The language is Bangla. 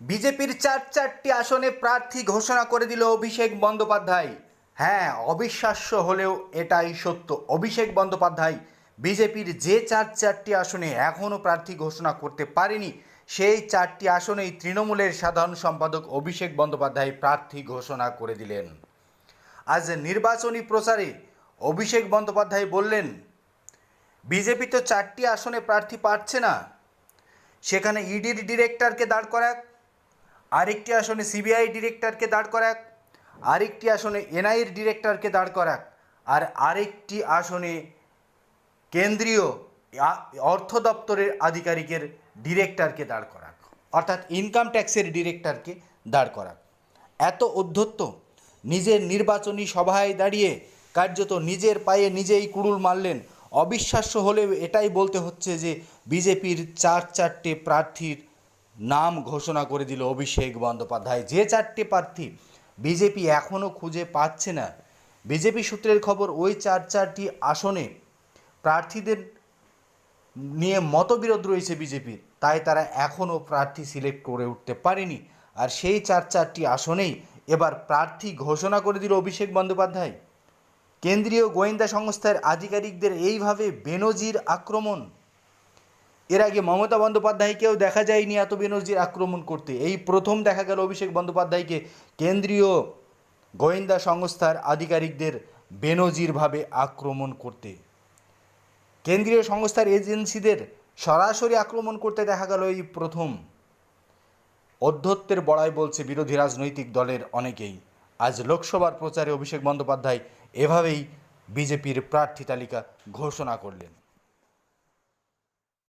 বিজেপির চার চারটি আসনে প্রার্থী ঘোষণা করে দিল অভিষেক বন্দ্যোপাধ্যায়। হ্যাঁ অবিশ্বাস্য হলেও এটাই সত্য। অভিষেক বন্দ্যোপাধ্যায় বিজেপির যে চার চারটি আসনে এখনও প্রার্থী ঘোষণা করতে পারেনি, সেই চারটি আসনেই তৃণমূলের সাধারণ সম্পাদক অভিষেক বন্দ্যোপাধ্যায় প্রার্থী ঘোষণা করে দিলেন। আজ নির্বাচনী প্রচারে অভিষেক বন্দ্যোপাধ্যায় বললেন, বিজেপি তো চারটি আসনে প্রার্থী পাচ্ছে না। সেখানে ইডির ডিরেক্টরকে দাঁড় করাক আরেকটি আসনে সিবিআই ডিরেক্টরকে দাঁড় করাক, আরেকটি আসনে এনআইএর ডিরেক্টরকে দাঁড় করাক, আর আরেকটি আসনে কেন্দ্রীয় অর্থ দপ্তরের আধিকারিকের ডিরেক্টরকে দাঁড় করাক, অর্থাৎ ইনকাম ট্যাক্সের ডিরেক্টরকে দাঁড় করাক। এত অধ্যত্ত নিজের নির্বাচনী সভায় দাঁড়িয়ে কার্যত নিজের পায়ে নিজেই কুড়ুল মারলেন, অবিশ্বাস্য হলেও এটাই বলতে হচ্ছে যে বিজেপির চার চারটে প্রার্থীর নাম ঘোষণা করে দিল অভিষেক বন্দ্যোপাধ্যায়। যে চারটি প্রার্থী বিজেপি এখনও খুঁজে পাচ্ছে না, বিজেপি সূত্রের খবর ওই চার চারটি আসনে প্রার্থীদের নিয়ে মতবিরোধ রয়েছে বিজেপির, তাই তারা এখনও প্রার্থী সিলেক্ট করে উঠতে পারেনি। আর সেই চার চারটি আসনেই এবার প্রার্থী ঘোষণা করে দিল অভিষেক বন্দ্যোপাধ্যায়। কেন্দ্রীয় গোয়েন্দা সংস্থার আধিকারিকদের এইভাবে বেনজির আক্রমণ এর আগে মমতা বন্দ্যোপাধ্যায়কেও দেখা যায়নি এত বেনজির আক্রমণ করতে। এই প্রথম দেখা গেল অভিষেক বন্দ্যোপাধ্যায়কে কেন্দ্রীয় গোয়েন্দা সংস্থার আধিকারিকদের বেনজিরভাবে আক্রমণ করতে। কেন্দ্রীয় সংস্থার এজেন্সিদের সরাসরি আক্রমণ করতে দেখা গেল এই প্রথম। অধ্যত্বের বড়াই বলছে বিরোধী রাজনৈতিক দলের অনেকেই। আজ লোকসভার প্রচারে অভিষেক বন্দ্যোপাধ্যায় এভাবেই বিজেপির প্রার্থী তালিকা ঘোষণা করলেন।